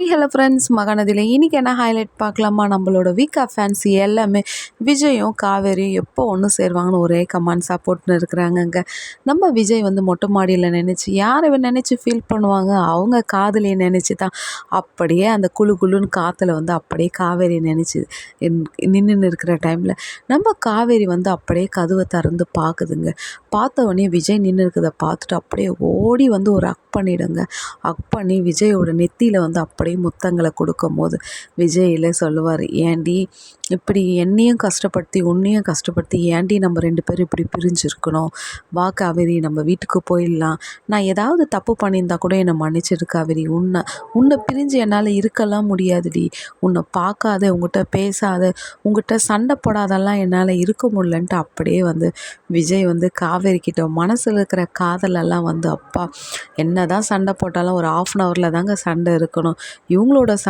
Hello friends மகாநதியில் இன்றைக்கி என்ன highlight பார்க்கலாமா? நம்மளோட வீக்கா ஃபேன்ஸ் எல்லாமே விஜயும் காவேரியும் எப்போ ஒன்று சேருவாங்கன்னு ஒரே கமாண்ட் சப்போர்ட்னு இருக்கிறாங்கங்க. நம்ம விஜய் வந்து மொட்டை மாடியில் நினச்சி யாரை நினச்சி ஃபீல் பண்ணுவாங்க? அவங்க காதலியை நினச்சி தான். அப்படியே அந்த குழு குழுன்னு காற்றுல வந்து அப்படியே காவேரி நினச்சி நின்றுன்னு இருக்கிற டைமில் நம்ம காவேரி வந்து அப்படியே கதவை திறந்து பார்க்குதுங்க பார்த்த உடனே விஜய் நின்று இருக்கிறத பார்த்துட்டு அப்படியே ஓடி வந்து ஒரு அக் பண்ணிவிடுங்க அக் பண்ணி விஜயோட நெத்தியில் வந்து அப்படியே முத்தங்களை கொடுக்கும் போது விஜயில் சொல்லுவார் ஏண்டி இப்படி என்னையும் கஷ்டப்படுத்தி உன்னையும் கஷ்டப்படுத்தி ஏண்டி நம்ம ரெண்டு பேரும் இப்படி பிரிஞ்சிருக்கணும்? வா காவேரி நம்ம வீட்டுக்கு போயிடலாம். நான் ஏதாவது தப்பு பண்ணியிருந்தா கூட என்னை மன்னிச்சிரு காவேரி. உன்னை உன்னை பிரிஞ்சு என்னால் இருக்கலாம் முடியாதுடி. உன்னை பார்க்காத உங்ககிட்ட பேசாத உங்ககிட்ட சண்டை போடாதெல்லாம் என்னால் இருக்க முடியலன்ட்டு அப்படியே வந்து விஜய் வந்து காவேரி கிட்ட மனசில் இருக்கிற காதலெல்லாம் வந்து அப்பா என்ன தான் சண்டை போட்டாலும் ஒரு ஆஃப் அன் ஹவரில் தாங்க சண்டை இருக்கணும். இவங்களோட சண்டை